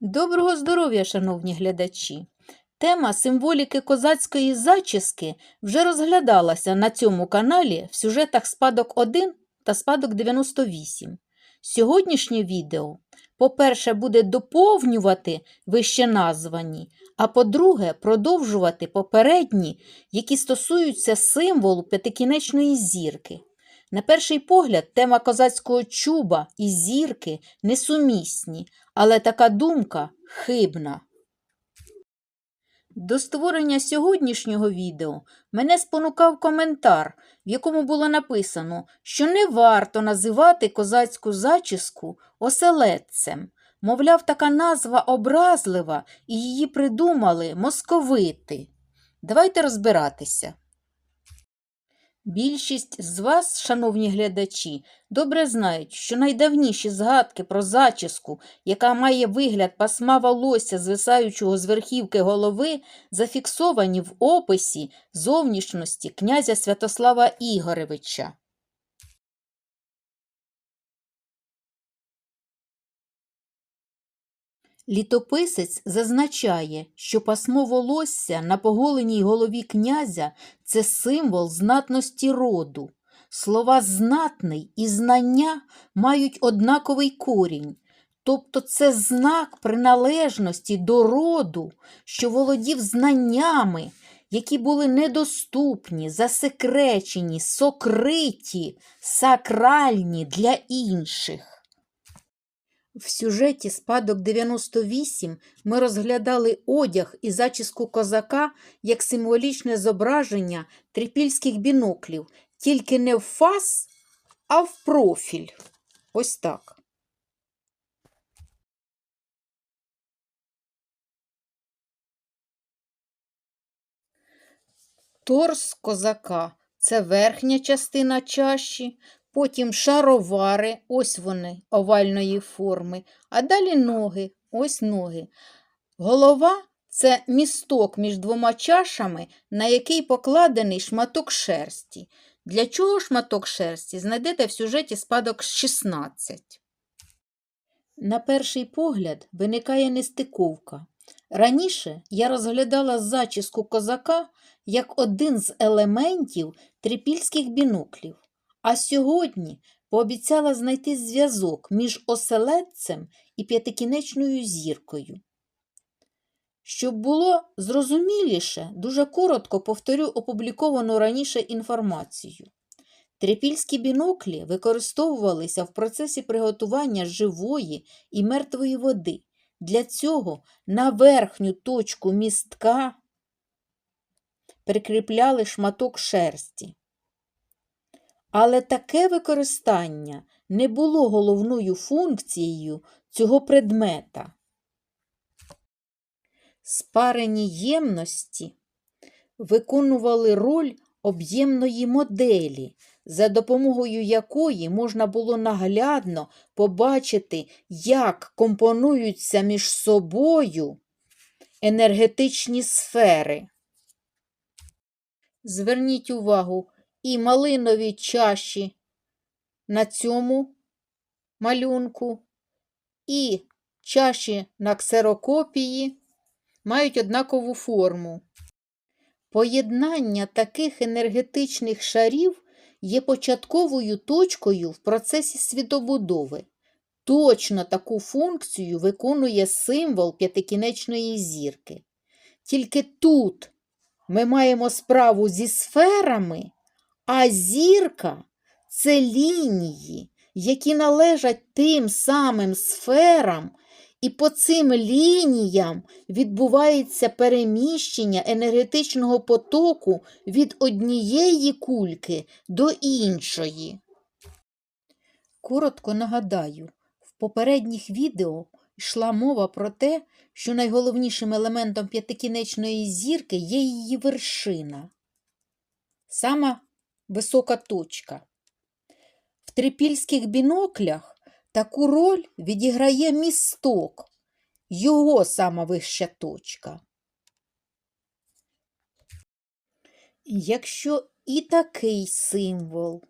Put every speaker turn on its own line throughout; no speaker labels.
Доброго здоров'я, шановні глядачі! Тема символіки козацької зачіски вже розглядалася на цьому каналі в сюжетах Спадок 1 та Спадок 98. Сьогоднішнє відео, по-перше, буде доповнювати вище названі, а по-друге, продовжувати попередні, які стосуються символу п'ятикінечної зірки. На перший погляд, тема козацького чуба і зірки несумісні, але така думка хибна. До створення сьогоднішнього відео мене спонукав коментар, в якому було написано, що не варто називати козацьку зачіску оселедцем. Мовляв, така назва образлива, і її придумали московити. Давайте розбиратися. Більшість з вас, шановні глядачі, добре знають, що найдавніші згадки про зачіску, яка має вигляд пасма волосся, звисаючого з верхівки голови, зафіксовані в описі зовнішності князя Святослава Ігоревича. Літописець зазначає, що пасмо волосся на поголеній голові князя це символ знатності роду. Слова знатний і знання мають однаковий корінь, тобто це знак приналежності до роду, що володів знаннями, які були недоступні, засекречені, сокриті, сакральні для інших. В сюжеті Спадок 98 ми розглядали одяг і зачіску козака як символічне зображення трипільських біноклів, тільки не в фас, а в профіль. Ось так. Торс козака це верхня частина чаші, потім шаровари, ось вони овальної форми, а далі ноги, ось ноги. Голова це місток між двома чашами, на який покладений шматок шерсті. Для чого шматок шерсті знайдете в сюжеті спадок 16. На перший погляд виникає нестиковка. Раніше я розглядала зачіску козака як один з елементів трипільських біноклів, а сьогодні пообіцяла знайти зв'язок між оселедцем і п'ятикінечною зіркою. Щоб було зрозуміліше, дуже коротко повторю опубліковану раніше інформацію. Трипільські біноклі використовувалися в процесі приготування живої і мертвої води. Для цього на верхню точку містка прикріпляли шматок шерсті. Але таке використання не було головною функцією цього предмета. Спарені ємності виконували роль об'ємної моделі, за допомогою якої можна було наглядно побачити, як компонуються між собою енергетичні сфери. Зверніть увагу, і малинові чаші на цьому малюнку, і чаші на ксерокопії мають однакову форму. Поєднання таких енергетичних шарів є початковою точкою в процесі світобудови. Точно таку функцію виконує символ п'ятикінечної зірки. Тільки тут ми маємо справу зі сферами, а зірка це лінії, які належать тим самим сферам, і по цим лініям відбувається переміщення енергетичного потоку від однієї кульки до іншої. Коротко нагадаю, в попередніх відео йшла мова про те, що найголовнішим елементом п'ятикінечної зірки є її вершина, сама висока точка. В трипільських біноклях Таку роль відіграє місток, його сама вища точка. Якщо і такий символ,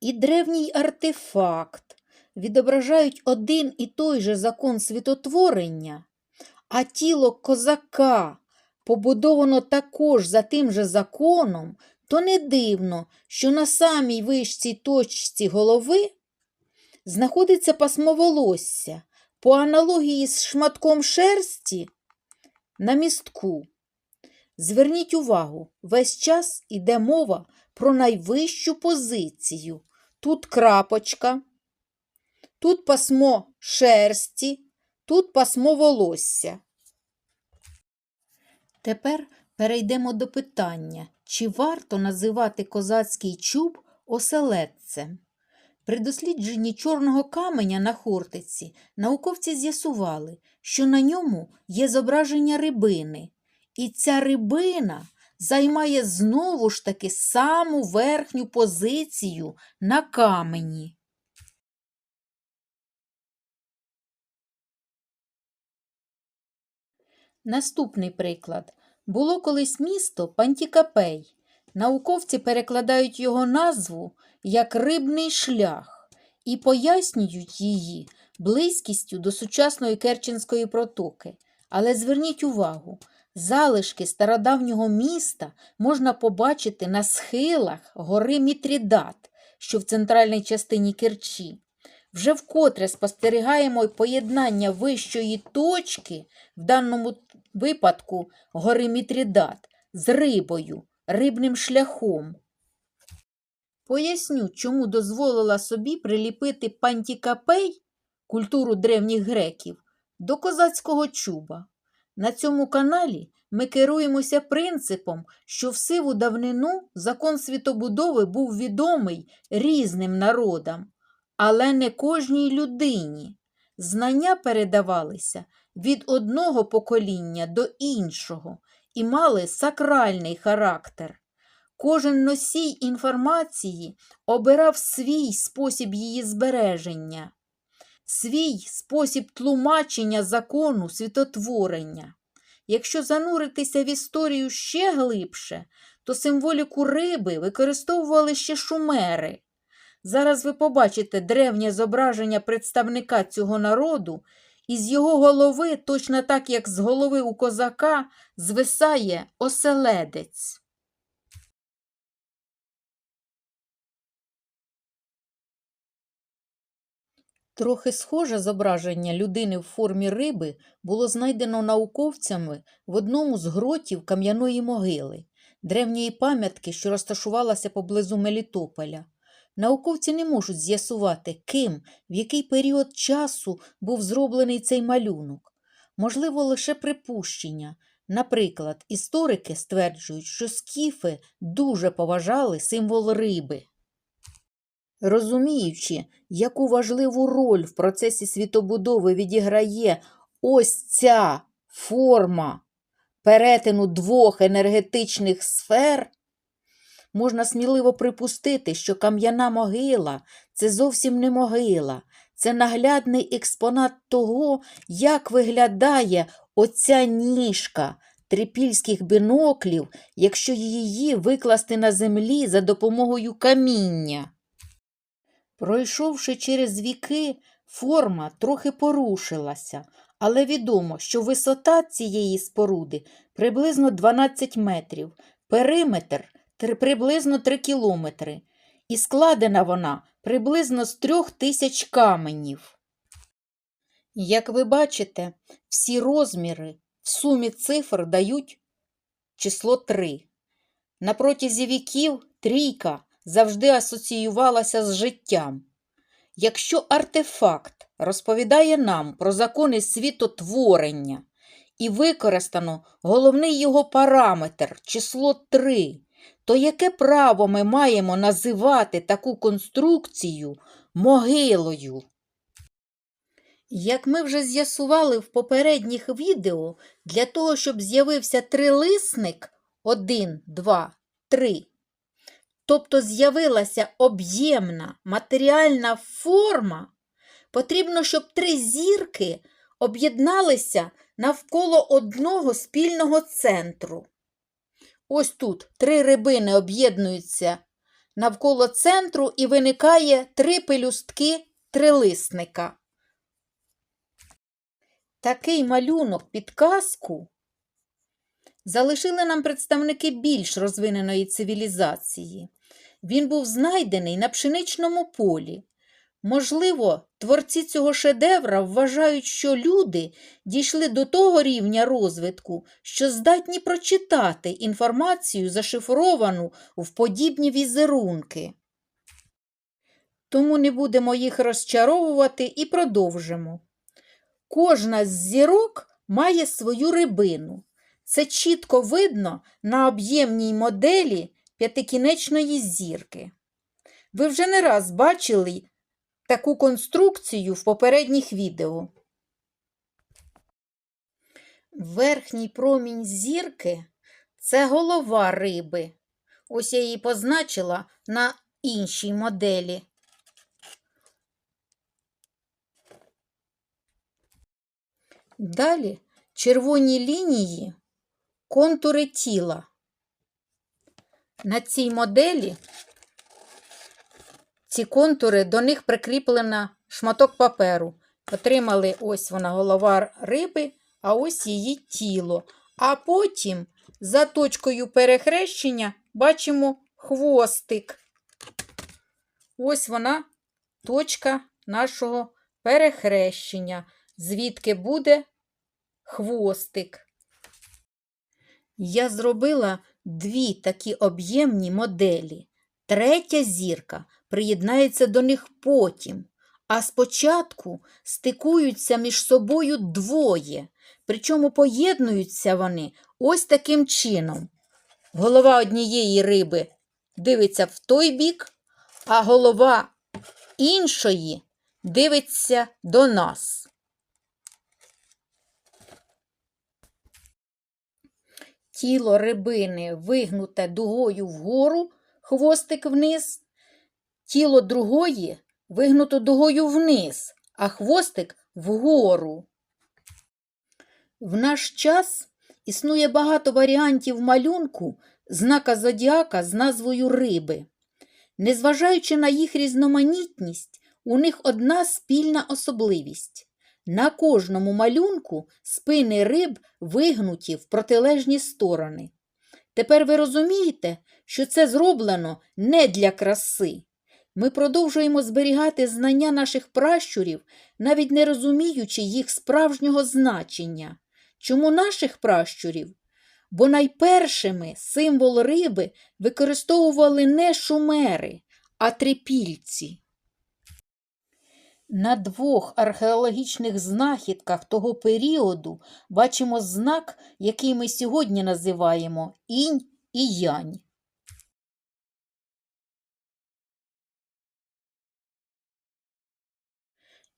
і древній артефакт відображають один і той же закон світотворення, а тіло козака побудовано також за тим же законом, то не дивно, що на самій вищій точці голови знаходиться пасмо волосся по аналогії з шматком шерсті на містку. Зверніть увагу, весь час іде мова про найвищу позицію. Тут крапочка, тут пасмо шерсті, тут пасмо волосся. Тепер перейдемо до питання, чи варто називати козацький чуб оселедцем. При дослідженні чорного каменя на Хортиці науковці з'ясували, що на ньому є зображення рибини, і ця рибина займає знову ж таки саму верхню позицію на камені. Наступний приклад. Було колись місто Пантікапей. Науковці перекладають його назву як рибний шлях і пояснюють її близькістю до сучасної Керченської протоки. Але зверніть увагу, залишки стародавнього міста можна побачити на схилах гори Мітрідат, що в центральній частині Керчі. Вже вкотре спостерігаємо поєднання вищої точки, в даному випадку гори Мітрідат, з рибою, рибним шляхом. Поясню, чому дозволила собі приліпити пантікапей, культуру древніх греків, до козацького чуба. На цьому каналі ми керуємося принципом, що в сиву давнину закон світобудови був відомий різним народам, але не кожній людині. Знання передавалися від одного покоління до іншого і мали сакральний характер. Кожен носій інформації обирав свій спосіб її збереження, свій спосіб тлумачення закону світотворення. Якщо зануритися в історію ще глибше, то символіку риби використовували ще шумери. Зараз ви побачите древнє зображення представника цього народу, і з його голови, точно так як з голови у козака, звисає оселедець. Трохи схоже зображення людини в формі риби було знайдено науковцями в одному з гротів кам'яної могили, древньої пам'ятки, що розташувалася поблизу Мелітополя. Науковці не можуть з'ясувати, ким, в який період часу був зроблений цей малюнок. Можливо, лише припущення. Наприклад, історики стверджують, що скіфи дуже поважали символ риби. Розуміючи, яку важливу роль в процесі світобудови відіграє ось ця форма перетину двох енергетичних сфер, можна сміливо припустити, що кам'яна могила це зовсім не могила, це наглядний експонат того, як виглядає оця ніжка трипільських біноклів, якщо її викласти на землі за допомогою каміння. Пройшовши через віки, форма трохи порушилася, але відомо, що висота цієї споруди приблизно 12 метрів, периметр приблизно 3 кілометри, і складена вона приблизно з трьох тисяч каменів. Як ви бачите, всі розміри в сумі цифр дають число 3. На протязі віків трійка завжди асоціювалася з життям. Якщо артефакт розповідає нам про закони світотворення і використано головний його параметр число 3, то яке право ми маємо називати таку конструкцію могилою? Як ми вже з'ясували в попередніх відео, для того, щоб з'явився трилисник 1, 2, 3, тобто з'явилася об'ємна матеріальна форма, потрібно, щоб три зірки об'єдналися навколо одного спільного центру. Ось тут три рибини об'єднуються навколо центру і виникає три пелюстки трилисника. Такий малюнок підказку залишили нам представники більш розвиненої цивілізації. Він був знайдений на пшеничному полі. Можливо, творці цього шедевра вважають, що люди дійшли до того рівня розвитку, що здатні прочитати інформацію, зашифровану в подібні візерунки. Тому не будемо їх розчаровувати і продовжимо. Кожна з зірок має свою рибину. Це чітко видно на об'ємній моделі п'ятикінечної зірки. Ви вже не раз бачили таку конструкцію в попередніх відео. Верхній промінь зірки це голова риби. Ось я її позначила на іншій моделі. Далі червоні лінії контури тіла. На цій моделі ці контури до них прикріплена шматок паперу. Отримали ось вона голова риби, а ось її тіло. А потім за точкою перехрещення бачимо хвостик. Ось вона точка нашого перехрещення, звідки буде хвостик. Я зробила дві такі об'ємні моделі. Третя зірка приєднається до них потім, а спочатку стикуються між собою двоє, причому поєднуються вони ось таким чином. Голова однієї риби дивиться в той бік, а голова іншої дивиться до нас. Тіло рибини вигнуте дугою вгору, хвостик вниз, тіло другої вигнуто дугою вниз, а хвостик вгору. В наш час існує багато варіантів малюнку знака зодіака з назвою риби. Незважаючи на їх різноманітність, у них одна спільна особливість. На кожному малюнку спини риб вигнуті в протилежні сторони. Тепер ви розумієте, що це зроблено не для краси. Ми продовжуємо зберігати знання наших пращурів, навіть не розуміючи їх справжнього значення. Чому наших пращурів? Бо найпершими символ риби використовували не шумери, а трипільці. На двох археологічних знахідках того періоду бачимо знак, який ми сьогодні називаємо інь і янь.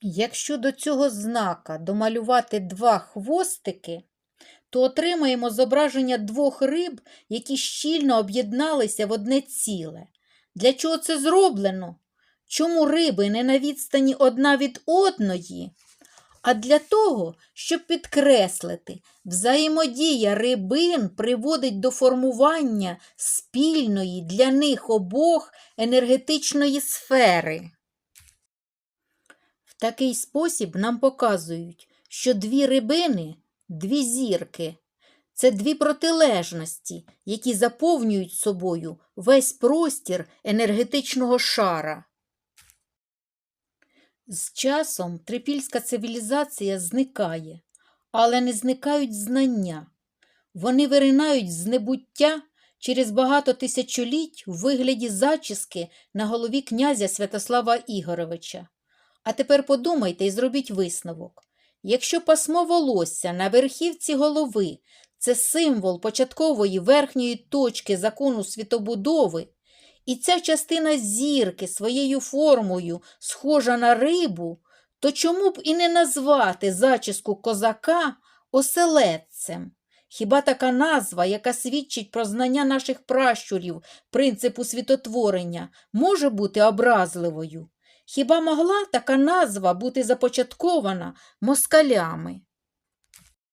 Якщо до цього знака домалювати два хвостики, то отримаємо зображення двох риб, які щільно об'єдналися в одне ціле. Для чого це зроблено? Чому риби не на відстані одна від одної? А для того, щоб підкреслити, взаємодія рибин приводить до формування спільної для них обох енергетичної сфери. В такий спосіб нам показують, що дві рибини, дві зірки це дві протилежності, які заповнюють собою весь простір енергетичного шара. З часом трипільська цивілізація зникає, але не зникають знання. Вони виринають з небуття через багато тисячоліть у вигляді зачіски на голові князя Святослава Ігоровича. А тепер подумайте і зробіть висновок. Якщо пасмо волосся на верхівці голови це символ початкової верхньої точки закону світобудови, і ця частина зірки своєю формою схожа на рибу, то чому б і не назвати зачіску козака оселедцем? Хіба така назва, яка свідчить про знання наших пращурів принципу світотворення, може бути образливою? Хіба могла така назва бути започаткована москалями?